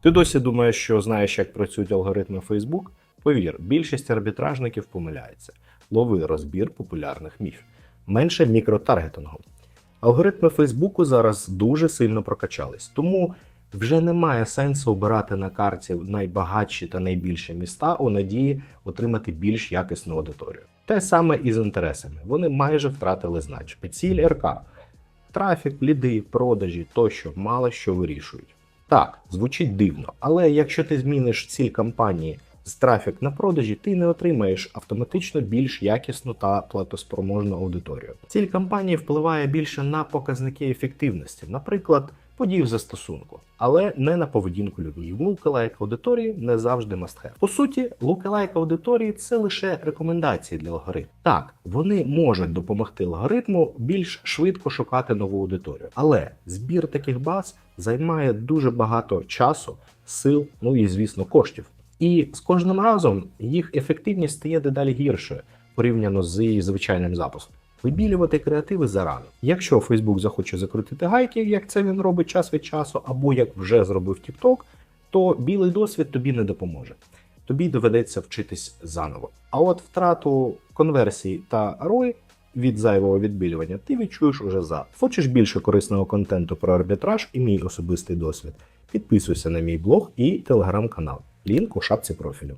Ти досі думаєш, що знаєш, як працюють алгоритми Facebook? Повір, більшість арбітражників помиляється. Лови розбір популярних міфів. Менше мікротаргетингу. Алгоритми Фейсбуку зараз дуже сильно прокачались, тому вже немає сенсу обирати на карті найбагатші та найбільші міста у надії отримати більш якісну аудиторію. Те саме і з інтересами. Вони майже втратили значення. Ціль РК, трафік, ліди, продажі тощо мало що вирішують. Так, звучить дивно, але якщо ти зміниш ціль кампанії з трафік на продажі, ти не отримаєш автоматично більш якісну та платоспроможну аудиторію. Ціль кампанії впливає більше на показники ефективності, наприклад, подій в застосунку, але не на поведінку людей. В lookalike аудиторії не завжди have. По суті, lookalike аудиторії це лише рекомендації для алгоритму. Так, вони можуть допомогти алгоритму більш швидко шукати нову аудиторію, але збір таких баз займає дуже багато часу, сил, ну і звісно, коштів. І з кожним разом їх ефективність стає дедалі гіршою порівняно з звичайним запуском. Вибілювати креативи зарано. Якщо Facebook захоче закрутити гайки, як це він робить час від часу, або як вже зробив TikTok, то білий досвід тобі не допоможе. Тобі доведеться вчитись заново. А от втрату конверсії та ROI від зайвого відбілювання ти відчуєш уже за. Хочеш більше корисного контенту про арбітраж і мій особистий досвід? Підписуйся на мій блог і телеграм-канал. Лінк у шапці профілю.